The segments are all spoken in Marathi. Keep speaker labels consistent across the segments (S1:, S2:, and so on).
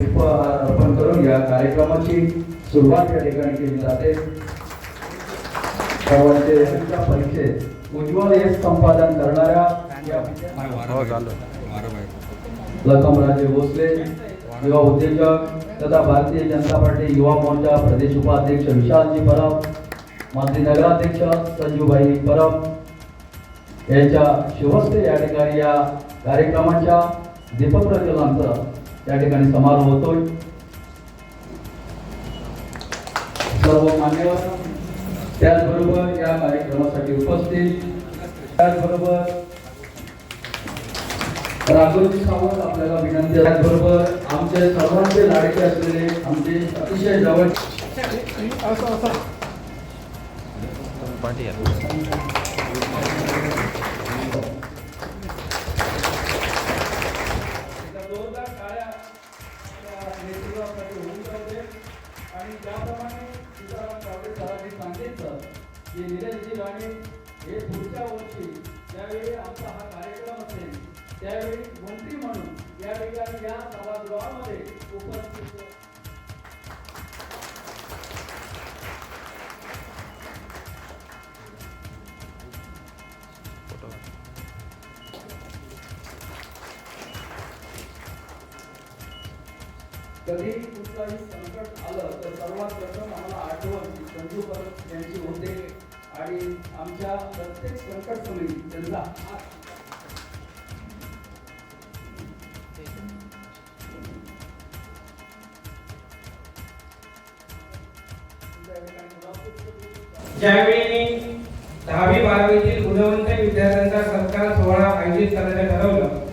S1: अर्पण करून या कार्यक्रमाची सुरुवात या ठिकाणी केली जाते. सर्वांचे परिचय. उज्ज्वल यश संपादन करणाऱ्या लखमराजे भोसले युवा उद्योजक तथा भारतीय जनता पार्टी युवा मोर्चा प्रदेश उपाध्यक्ष विशालजी परब माजी नगराध्यक्ष संजूभाई परब यांच्या शुभस्ते या ठिकाणी या कार्यक्रमाच्या दीपक प्रज्वलनाचा या ठिकाणी समारोह होतोय. सर्व मान्यवर त्याचबरोबर या कार्यक्रमासाठी उपस्थित त्याचबरोबर राघोजी सावंत आपल्याला विनंती आहे. त्याचबरोबर आमचे सर्वांचे लाडके असलेले आमचे अतिशय जवळ आणि त्याप्रमाणे सीताराम गावडे साहेबांनी सांगितलं की निलेशजी राणे हे पुढच्या वर्षी ज्यावेळी आमचा हा कार्यक्रम असेल त्यावेळी मंत्री म्हणून या ठिकाणी या सभागृहामध्ये उपस्थित कधी कुठलाही संकट आलं तर सर्वात प्रथम आम्हाला आठवण संजू परब यांची होते आणि आमच्या प्रत्येक संकट समयी त्यांचा हात
S2: ज्यावेळी दहावी बारावीतील गुणवंत विद्यार्थ्यांचा सत्कार सोहळा आयोजित करायचं ठरवलं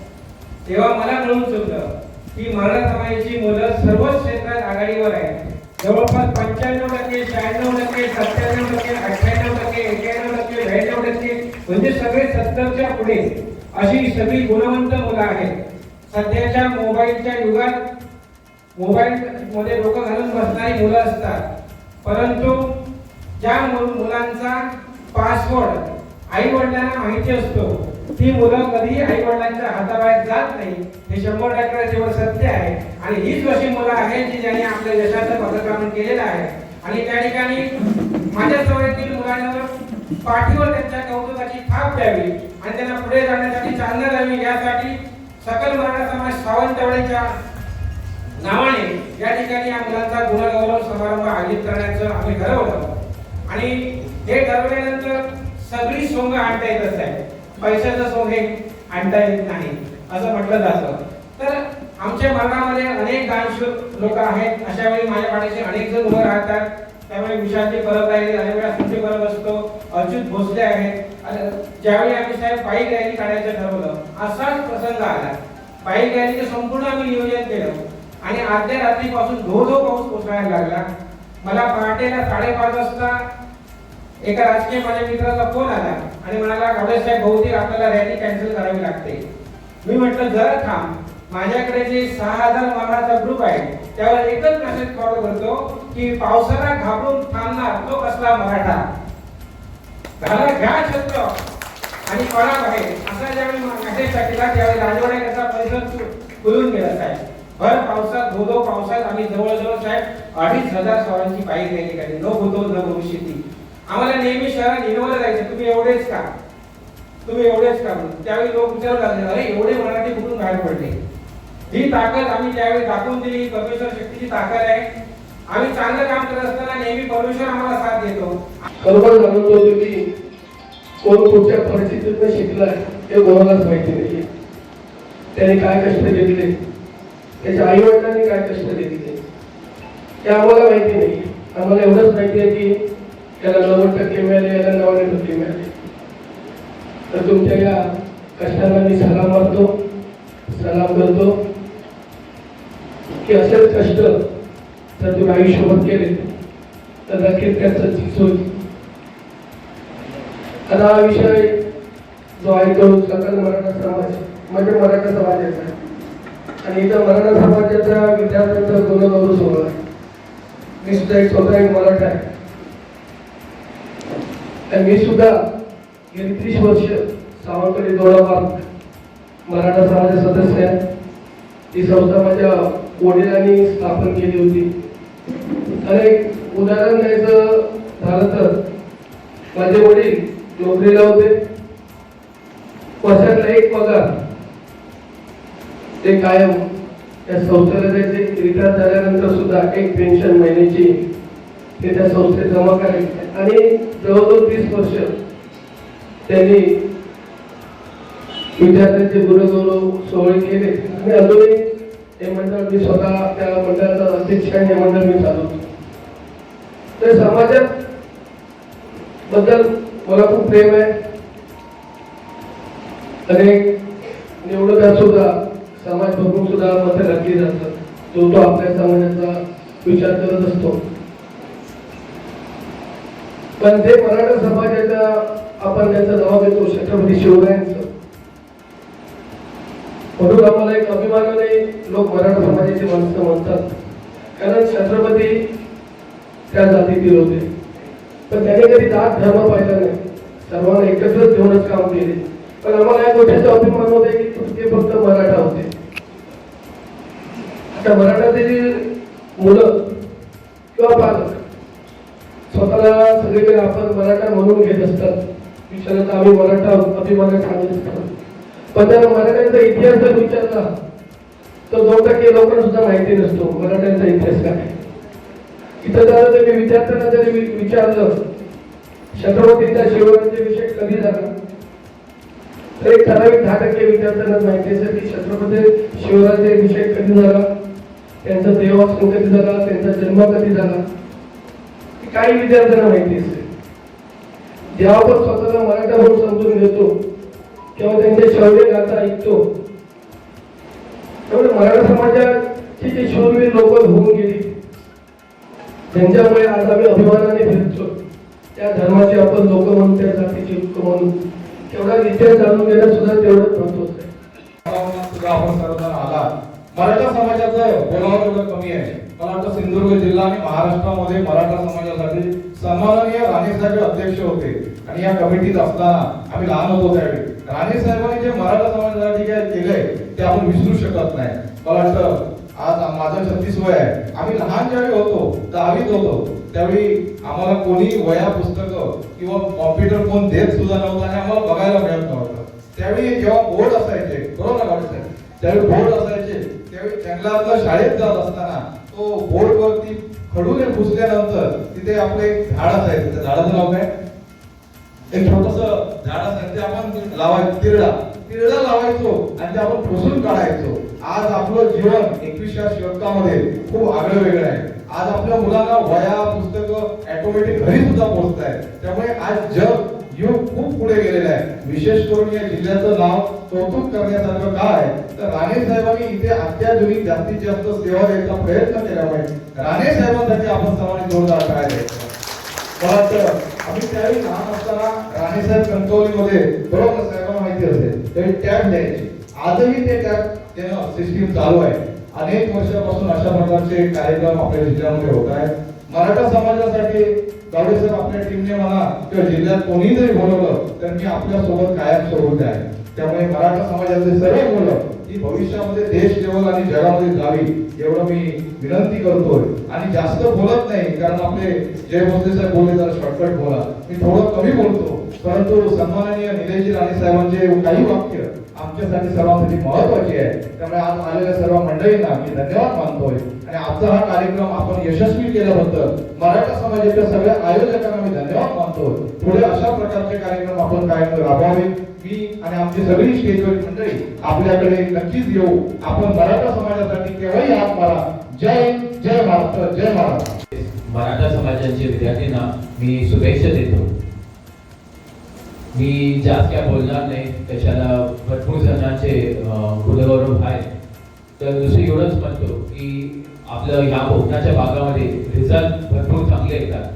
S2: तेव्हा मला कळून चुकलं की मराठा समाजाची मुलं सर्वच क्षेत्रात आघाडीवर आहे. जवळपास पंच्याण्णव टक्के शहाण्णव टक्के सत्त्याण्णव टक्के अठ्ठ्याण्णव टक्के एक्याण्णव टक्के ब्याण्णव टक्के म्हणजे सगळे सत्तरच्या पुढे अशी सगळी गुणवंत मुलं आहेत. सध्याच्या मोबाईलच्या युगात मोबाईल मध्ये डोकं घालून बसणारी मुलं असतात. परंतु ज्या मुलांचा पासवर्ड आई वडिलांना माहिती असतो ती मुलं कधीही आई वडिलांच्या हाताबाहेर जात नाही. हे शंभर टक्के सत्य आहे. आणि हीच अशी मुलं आहेत जी ज्यांनी आपल्या यशाचं पदक्रमण केलेलं आहे. आणि त्या ठिकाणी माझ्या सवयीतील मुलांना पाठीवर त्यांच्या कौतुकाची थाप द्यावी आणि त्यांना पुढे जाण्यासाठी चालना द्यावी यासाठी सकल मराठा समाज सावंतवाडीच्या नावाने या ठिकाणी या मुलांचा गुणगौरव समारंभ आयोजित करण्याचं आम्ही ठरवलं. आणि हे ठरवल्यानंतर सगळी सोंग आणता येत असते पैशाचं सोंग हे आणता येत नाही असं म्हटलं जातं. तर आमच्या मनामध्ये अनेक दानशूर लोक आहेत. अशा वेळी माझ्या पाठीशी अनेक जण उभं राहतात. त्यामुळे विशालची परत राहिली अनेक वेळा तुमची परत असतो. अच्युत भोसले आहेत. ज्यावेळी आम्ही साहेब पायी रॅली काढायचं ठरवलं असाच प्रसंग आला. पायी रॅलीचं संपूर्ण आम्ही नियोजन केलं. आणि अर्ध्या रात्रीपासून धो धो पाऊस कोसळायला लागला. मला पहाटेला साडेपाच वाजता एका राजकीय माझ्या मित्राचा फोन आला आणि म्हणाला गावडे साहेब बहुतेक आपल्याला रॅली कॅन्सल करावी लागते. मी म्हटलं जर थांब. माझ्याकडे जे सहा हजार मानाचा ग्रुप आहे त्यावर एकच मेसेज फॉलो करतो की पावसाला घाबरून थांबणार तो कसला मराठा? झाला घ्या छत्र. आणि पळा बाहेर. असा ज्यावेळी मेसेज टाकला त्यावेळी राजवाडा कसा परिसर फुलून गेला साहेब. भर पावसात धोधो पावसात आम्ही जवळजवळ साहेब अडीच हजार स्वारांची पायी रॅली काढली न होतो न भविष्यती आम्हाला नेहमी शहरात इनोव्हाला जायचं. तुम्ही एवढेच का? तुम्ही एवढेच का म्हणून? त्यावेळी लोक विचारू लागले अरे एवढे मराठी कुठून बाहेर पडले? ही ताकद आम्ही त्यावेळी दाखवून दिली. परमेश्वर शक्तीची ताकद आहे. आम्ही चांगलं काम करत असताना नेहमी परमेश्वर आम्हाला साथ देतो.
S3: बरोबर जाणवत होती की कोण कुठच्या परिस्थितीतनं शिकलाय हे कोणालाच माहिती नाही त्याने काय कष्ट घेतले? त्याच्या आई वडिलांनी काय कष्ट घेतले? हे आम्हाला माहिती नाही. आम्हाला एवढंच माहिती आहे की त्याला नव्वद टक्के मिळाले याला नव्याण्णव टक्के मिळाले. तर तुमच्या या कष्टाला मी सलाम मारतो सलाम करतो की असेच कष्ट जर तुम्ही आयुष्यभर केले तर नक्कीच त्याचं चीज होईल. आता हा विषय जो आहे तो सकल मराठा समाज म्हणजे मराठा समाजाचा. आहे. आणि इथं मराठा समाजाच्या विद्यार्थ्यांचा गुणगौरव सोहळा आहे. मी सुद्धा एक स्वतः एक मराठा आहे. आणि मी सुद्धा गेली तीस वर्ष सावंतवाडी दोडा पार्क मराठा समाजा सदस्य आहे. ही संस्था माझ्या वडिलांनी स्थापन केली होती. आणि एक उदाहरण द्यायचं झालं तर माझे वडील नोकरीला होते. वर्षातला एक पगार. ते कायम त्या संस्थेला द्यायचे रिटायर झाल्यानंतर सुद्धा एक पेन्शन महिन्याची ते त्या संस्थेत जमा करायचे. आणि जवळजवळ तीस वर्ष त्यांनी विद्यार्थ्यांचे गुरुगौरव सोहळे केले. आणि अजूनही हे मंडळ मी स्वतः त्या मंडळाचा अध्यक्ष आणि हे मंडळ मी चालवतो तर समाजात बद्दल मला खूप प्रेम आहे. अनेक निवडणुका सुद्धा समाज बघून सुद्धा मतं घातली जातात. तो तो आपल्या समाजाचा विचार करत असतो. पण ते मराठा समाजाच्या आपण त्यांचं नाव देतो छत्रपती शिवरायांचं. म्हणून आम्हाला एक अभिमानाने लोक मराठा समाजाची माणसं म्हणतात. कारण छत्रपती त्या जातीतील होते. पण त्याने कधी जात धर्म पाहिला नाही. सर्वांना एकत्रच घेऊनच काम केले. पण आम्हाला या गोष्टीचा अभिमान होते की ते फक्त मराठा होते. आता मराठातील मुलं किंवा पालक स्वतःला सगळीकडे आपण मराठा म्हणून घेत असतात. विचारत आम्ही मराठा आहोत, अभिमानाने सांगत असतात पण त्यांना मराठ्यांचा इतिहास जर विचारला तर दोन टक्के लोकांना सुद्धा माहिती नसतो मराठ्यांचा इतिहास काय. आहे. इथं जर तुम्ही विद्यार्थ्यांना जरी विचारलं छत्रपतींचा शिवरायांचा विषय कधी झाला? तर एक ठराविक दहा टक्के विद्यार्थ्यांना माहिती असेल की छत्रपती शिवरायांचा विषय कधी झाला? त्यांचा देवासन कधी झाला? त्यांचा जन्म कधी झाला? काही विद्यार्थ्यांना माहिती असते. जेव्हा आपण स्वतःला मराठा म्हणून समजून घेतो तेव्हा त्यांचे शौर्य गाथा ऐकतो. त्यामुळे मराठा समाजाची जी शूरवीर लोक होऊन गेली त्यांच्यामुळे आज आम्ही अभिमानाने फिरतो त्या धर्माचे आपण लोक म्हणून त्या जातीचे लोक म्हणून तेवढा इतिहास जाणून घेणं सुद्धा तेवढंच महत्वाचं आहे.
S4: सुद्धा आपण सर्वजण मराठा समाजाचं बोलावं तेवढं कमी आहे. मला वाटतं सिंधुदुर्ग जिल्हा आणि महाराष्ट्रामध्ये मराठा समाजासाठी सन्माननीय राणे साहेब अध्यक्ष होते. आणि या कमिटीत असताना आम्ही लहान होतो त्यावेळी. राणे साहेबांनी जे मराठा समाजासाठी काय केलंय ते आपण विसरू शकत नाही. मला वाटतं आज माझं छत्तीस वय आहे. आम्ही लहान ज्यावेळी होतो दहावीत होतो त्यावेळी आम्हाला कोणी वया पुस्तकं किंवा कॉम्प्युटर फोन देत सुद्धा नव्हता आणि आम्हाला बघायला मिळत नव्हतं. त्यावेळी जेव्हा बोर्ड असायचे बरोबर ना त्यावेळी बोर्ड असायचे त्यावेळी जंगलातलं शाळेत जात असताना तो बोर्ड वरती खडूने पुसल्यानंतर तिथे आपलं एक झाड असायचं त्या झाडाचं नाव काय? एक छोटस झाड असायचं ते आपण लावायचं तिरडा. तिरडा लावायचो आणि ते आपण पुसून काढायचो. आज आपलं जीवन एकविसच्या शतकामध्ये खूप आगळं वेगळं आहे. आज आपल्या मुलांना वया पुस्तकं ऑटोमॅटिक घरी सुद्धा पोहोचत आहे त्यामुळे आज जग युग खूप पुढे गेलेलं आहे. विशेष करून या जिल्ह्याचं नाव कौतुक करण्यासारखं काय तर राणे साहेबांनी इथे अत्याधुनिक जास्तीत जास्त सेवा द्यायचा प्रयत्न केला पाहिजे. राणे साहेबांसाठी आपण सर्वांनी जोरदार काय द्यायचं आम्ही त्यावेळी लहान असताना राणे साहेब कणकवलीमध्ये बरोबर साहेबांना माहिती असेल त्यावेळी टॅब द्यायचे. आजही ते टॅब त्यानं सिस्टीम चालू आहे. अनेक वर्षापासून अशा प्रकारचे कार्यक्रम आपल्या जिल्ह्यामध्ये होत आहेत. मराठा समाजासाठी गावडे सर आपल्या टीमने मला किंवा जिल्ह्यात कोणी जरी बोलवलं तर मी आपल्यासोबत कायम सोबत आहे त्यामुळे मराठा समाजाचे सर्व मुलं ही भविष्यामध्ये देश लेवल आणि जगामध्ये जावी एवढं मी विनंती करतोय. आणि जास्त बोलत नाही कारण आपले जय मोदी साहेब बोलले जरा शॉर्टकट बोला. मी थोडं कमी बोलतो. परंतु सन्माननीय निलेशजी राणे साहेबांचे काही वाक्य आमच्यासाठी सर्वांसाठी महत्त्वाचे आहे. त्यामुळे आज आलेल्या सर्व मंडळींना मी धन्यवाद मानतोय. आणि आजचा हा कार्यक्रम आपण यशस्वी केल्याबद्दल मराठा समाजाच्या सगळ्या आयोजकांना मी धन्यवाद मानतो पुढे अशा प्रकारचे कार्यक्रम आपण कायम राबवावे. मी आणि आमची सगळी स्टेजवरील मंडळी आपल्याकडे नक्कीच येऊ. आपण मराठा समाजासाठी केव्हाही हात मारा. जय जय महाराष्ट्र जय महाराष्ट्र
S5: मराठा समाजाच्या विद्यार्थ्यांना मी शुभेच्छा देतो. मी जास्त काय बोलणार नाही. त्याच्याला भरपूर जणांचे कुलगौरव आहे तर दुसरी एवढंच म्हणतो की आपलं ह्या कोकणाच्या भागामध्ये रिझल्ट भरपूर चांगले येतात.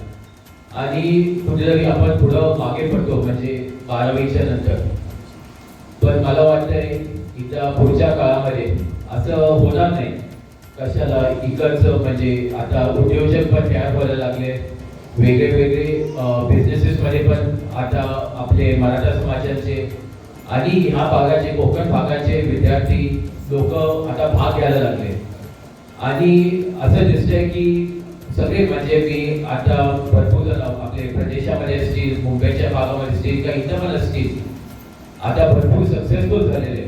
S5: आणि कुठेतरी आपण पुढं मागे पडतो म्हणजे बारावीच्या नंतर. पण मला वाटतंय इथं पुढच्या काळामध्ये असं होणार नाही. कशाला इकडचं म्हणजे आता उद्योजक पण तयार व्हायला लागले. वेगळे वेगळे बिझनेसेस मध्ये पण आता आपले मराठा समाजाचे आणि ह्या भागाचे कोकण भागाचे विद्यार्थी लोक आता भाग घ्यायला लागले. आणि असं दिसतंय की सगळे म्हणजे मी आता भरपूर आपले प्रदेशामध्ये असतील मुंबईच्या भागामध्ये असतील किंवा इथं पण असतील आता भरपूर सक्सेसफुल झालेले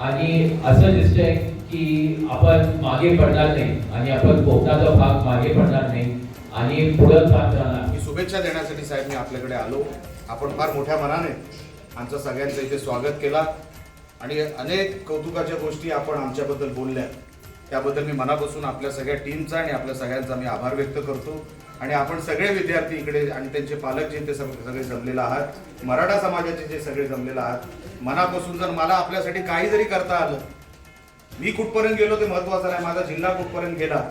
S5: आणि असं दिसतंय की आपण मागे पडणार नाही आणि आपण कोकणाचा भाग मागे पडणार नाही. आणि पुढे जात राहणार
S6: मी शुभेच्छा देण्यासाठी साहेब मी आपल्याकडे आलो. आपण फार मोठ्या मनाने आमचं सगळ्यांचं इथे स्वागत केला. आणि अनेक कौतुकाच्या गोष्टी आपण आमच्याबद्दल बोलल्या. त्याबद्दल मी मनापासून आपल्या सगळ्या टीमचा आणि आपल्या सगळ्यांचा मी आभार व्यक्त करतो. आणि आपण सगळे विद्यार्थी इकडे आणि त्यांचे पालक जे ते सगळे जमलेले आहात मराठा समाजाचे जे सगळे जमलेले आहात मनापासून जर मला आपल्यासाठी काही जरी करता आलं मी कुठपर्यंत गेलो ते महत्वाचं नाही. माझा जिल्हा कुठपर्यंत गेला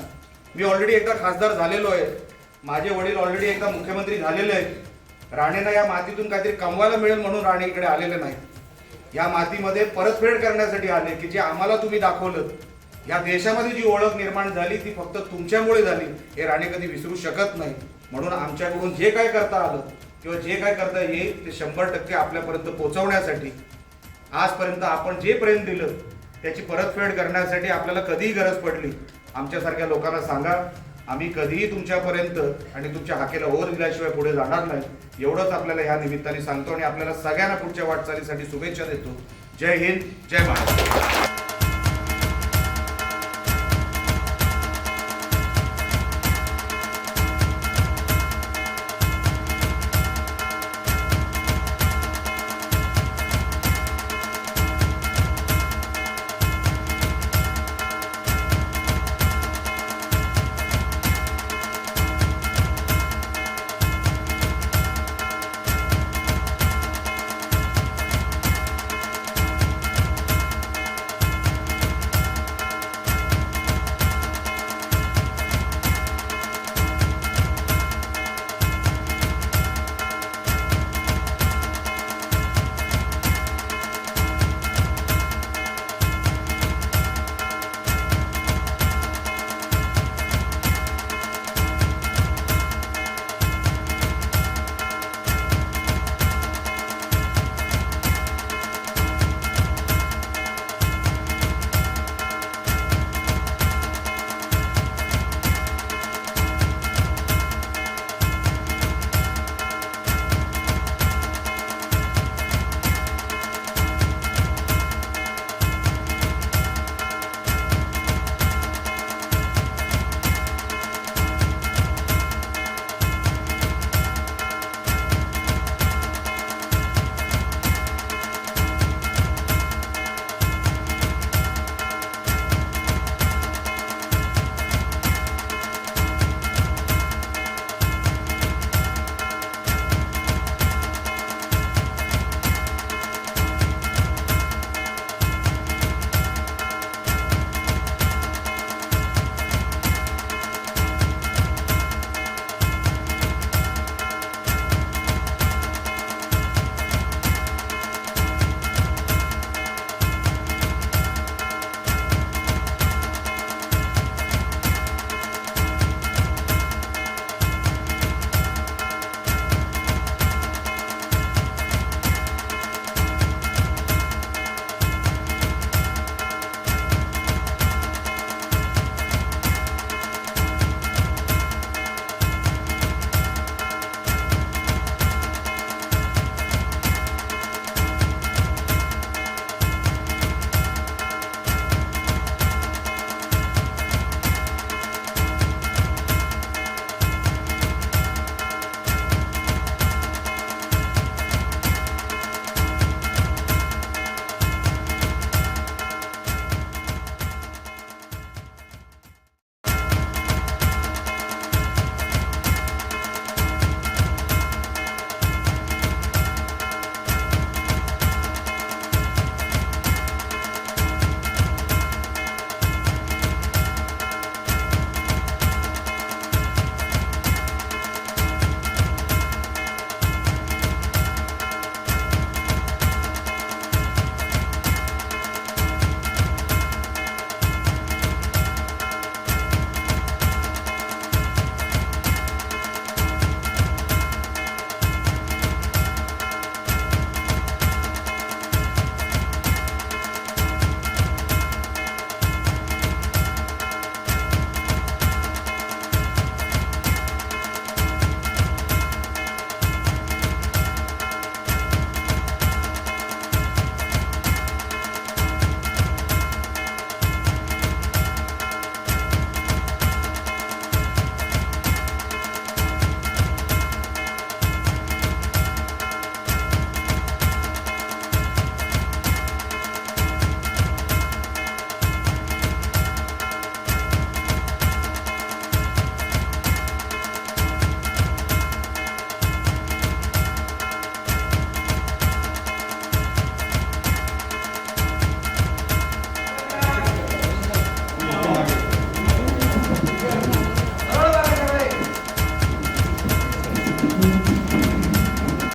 S6: मी ऑलरेडी एकदा खासदार झालेलो आहे. माझे वडील ऑलरेडी एकदा मुख्यमंत्री झालेले आहेत. राणेंना या मातीतून काहीतरी कमवायला मिळेल म्हणून राणे इकडे आलेले नाही या मातीमध्ये परतफेड करण्यासाठी आले की जे आम्हाला तुम्ही दाखवलं या देशामध्ये जी ओळख निर्माण झाली ती फक्त तुमच्यामुळे झाली हे राणे कधी विसरू शकत नाही. म्हणून आमच्याकडून जे काय करता आलं किंवा जे काय करता येईल ते शंभर टक्के आपल्यापर्यंत पोहोचवण्यासाठी आजपर्यंत आपण जे प्रेम दिलं त्याची परतफेड करण्यासाठी आपल्याला कधीही गरज पडली. आमच्यासारख्या लोकांना सांगा आम्ही कधीही तुमच्यापर्यंत आणि तुमच्या हाकेला ओर दिल्याशिवाय पुढे जाणार नाही. एवढंच आपल्याला या निमित्ताने सांगतो आणि आपल्याला सगळ्यांना पुढच्या वाटचालीसाठी शुभेच्छा देतो. जय हिंद जय महाराष्ट्र.